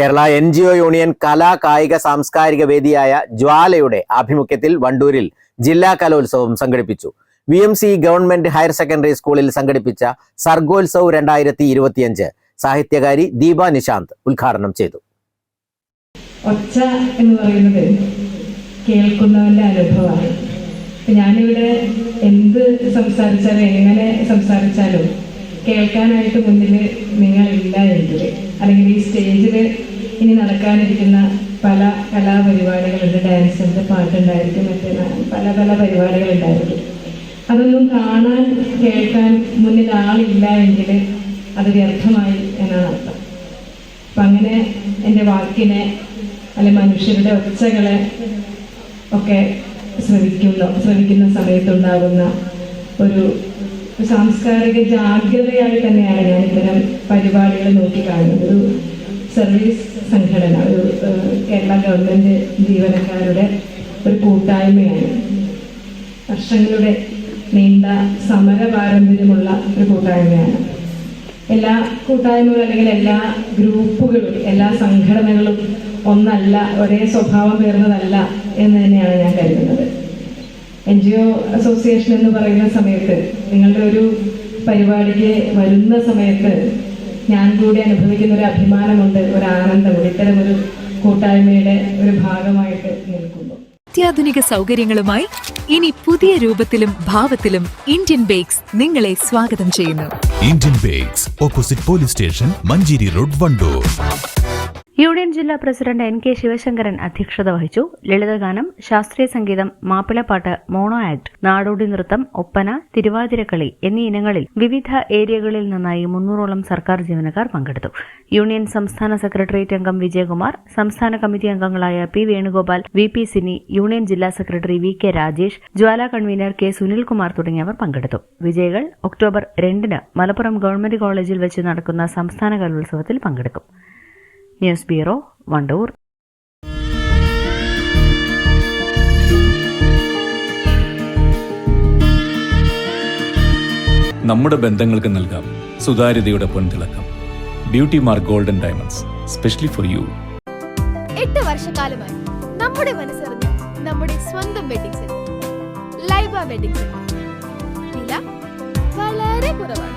Kerala N G O union കലാ കായിക സാംസ്കാരിക വേദിയായ ജ്വാലയുടെ ആഭിമുഖ്യത്തിൽ വണ്ടൂരിൽ ജില്ലാ കലോത്സവം സംഘടിപ്പിച്ചു. V M C government higher secondary സ്കൂളിൽ സംഘടിപ്പിച്ച സർഗോത്സവ് രണ്ടായിരത്തി ഇരുപത്തിയഞ്ച് സാഹിത്യകാരി ദീപ നിശാന്ത് ഉദ്ഘാടനം ചെയ്തു. ഒച്ച എന്ന് പറയുന്നത് കേൾക്കുന്നവന്റെ അനുഭവമാണ്. ഞാനിവിടെ എന്ത് സംസാരിച്ചാലും എങ്ങനെ സംസാരിച്ചാലും കേൾക്കാനായിട്ട് മുന്നിൽ നിങ്ങളില്ല എങ്കിൽ അല്ലെങ്കിൽ ഈ സ്റ്റേജിൽ ഇനി നടക്കാനിരിക്കുന്ന പല കലാപരിപാടികളുണ്ട് ഡാൻസുണ്ട് പാട്ടുണ്ടായിരിക്കും മറ്റേ പല പല പരിപാടികളുണ്ടായിരിക്കും. അതൊന്നും കാണാൻ കേൾക്കാൻ മുന്നിൽ ആളില്ല എങ്കിൽ അത് വ്യർത്ഥമായി എന്നാണ് അർത്ഥം. അപ്പം അങ്ങനെ എന്റെ വാക്കിനെ അല്ലെ മനുഷ്യരുടെ ഒച്ചകളെ ഒക്കെ ശ്രവിക്കുന്നു ശ്രവിക്കുന്ന സമയത്തുണ്ടാകുന്ന ഒരു സാംസ്കാരിക ജാഗ്രതയായി തന്നെയാണ് ഞാൻ ഇത്തരം പരിപാടികൾ നോക്കിക്കാണുന്നത് ഒരു സർവീസ് സംഘടന ഒരു കേരള ഗവൺമെന്റ് ജീവനക്കാരുടെ ഒരു കൂട്ടായ്മയാണ്. വർഷങ്ങളുടെ നീണ്ട സമര പാരമ്പര്യമുള്ള ഒരു കൂട്ടായ്മയാണ്. എല്ലാ കൂട്ടായ്മകളും അല്ലെങ്കിൽ എല്ലാ ഗ്രൂപ്പുകളും എല്ലാ സംഘടനകളും ഒന്നല്ല ഒരേ സ്വഭാവം പേർന്നതല്ല എന്ന് തന്നെയാണ് ഞാൻ കരുതുന്നത്. എൻ ജി ഒ അസോസിയേഷൻ എന്ന് പറയുന്ന സമയത്ത് നിങ്ങളുടെ ഒരു പരിപാടിക്ക് വരുന്ന സമയത്ത് ഞാൻ കൂടി അനുഭവിക്കുന്ന ഒരു അഭിമാനമുണ്ട് ഒരു ആനന്ദമുണ്ട്. ഇത്തരം ഒരു കൂട്ടായ്മയുടെ ഒരു ഭാഗമായിട്ട് നിൽക്കുമ്പോൾ അത്യാധുനിക സൗകര്യങ്ങളുമായി ഇനി പുതിയ രൂപത്തിലും ഭാവത്തിലും ഇന്ത്യൻ ബേക്സ് നിങ്ങളെ സ്വാഗതം ചെയ്യുന്നു. Indian bakes opposite police station Manjeri road Wandoor. Union ജില്ലാ പ്രസിഡന്റ് എൻ കെ ശിവശങ്കരൻ അധ്യക്ഷത വഹിച്ചു. ലളിതഗാനം ശാസ്ത്രീയ സംഗീതം മാപ്പിളപ്പാട്ട് മോണോ ആക്ട് നാടോടി നൃത്തം ഒപ്പന തിരുവാതിരക്കളി എന്നീ ഇനങ്ങളിൽ വിവിധ ഏരിയകളിൽ നിന്നായി മുന്നൂറോളം സർക്കാർ ജീവനക്കാർ പങ്കെടുത്തു. യൂണിയൻ സംസ്ഥാന സെക്രട്ടേറിയറ്റ് അംഗം വിജയകുമാർ സംസ്ഥാന കമ്മിറ്റി അംഗങ്ങളായ P Venugopal V P Sini union ജില്ലാ secretary V K Rajesh Jwala convener K Sunilkumar തുടങ്ങിയവർ പങ്കെടുത്തു. വിജയികൾ ഒക്ടോബർ രണ്ടിന് മലപ്പുറം ഗവൺമെന്റ് കോളേജിൽ വെച്ച് നടക്കുന്ന സംസ്ഥാന കലോത്സവത്തിൽ പങ്കെടുക്കും. News bureau Wandoor. നമ്മുടെ ബന്ധങ്ങൾക്ക് നൽകാം സുതാര്യതയുടെ പൊൻതിളക്കം. Beauty mark golden diamonds specially for you. എട്ട് വർഷക്കാലമായി നമ്മുടെ മനസ്സറിഞ്ഞ നമ്മുടെ സ്വന്തം wedding centre Laiba wedding centre വില വളരെ കുറവാണ്.